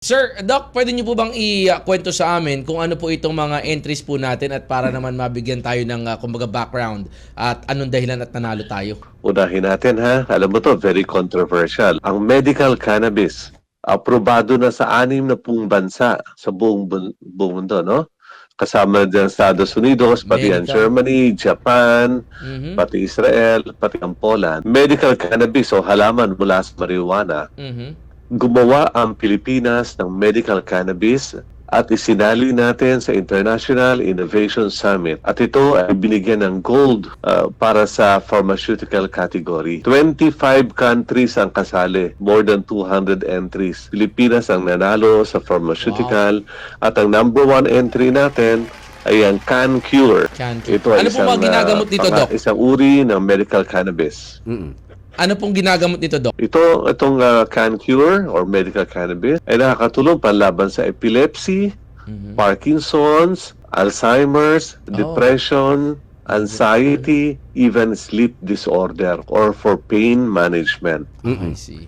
Sir, Doc, pwede niyo po bang i-kwento sa amin kung ano po itong mga entries po natin at para naman mabigyan tayo ng uh, kumbaga background at anong dahilan at nanalo tayo? Unahin natin ha. Alam mo to, very controversial. Ang medical cannabis, aprobado na sa anim na pung bansa sa buong, buong mundo, no? Kasama dyan Estados Unidos, pati ang. Germany, Japan, Mhm. pati Israel, pati ang Poland. Medical cannabis o halaman mula sa marijuana, Mhm. Gumawa ang Pilipinas ng medical cannabis at isinali natin sa International Innovation Summit. At ito ay binigyan ng gold uh, para sa pharmaceutical category. 25 countries ang kasali, more than 200 entries. Pilipinas ang nanalo sa pharmaceutical at ang number one entry natin ay ang Can Cure. Can Cure. Ito ay Ano po ba isang, ginagamot uh, dito, panga- Doc? Isang uri ng medical cannabis. Ano pong ginagamot nito, Doc? Ito, itong uh, can cure or medical cannabis ay nakakatulong panlaban sa epilepsy, Mhm. Parkinson's, Alzheimer's, Oh. depression, anxiety, even sleep disorder or for pain management. I see.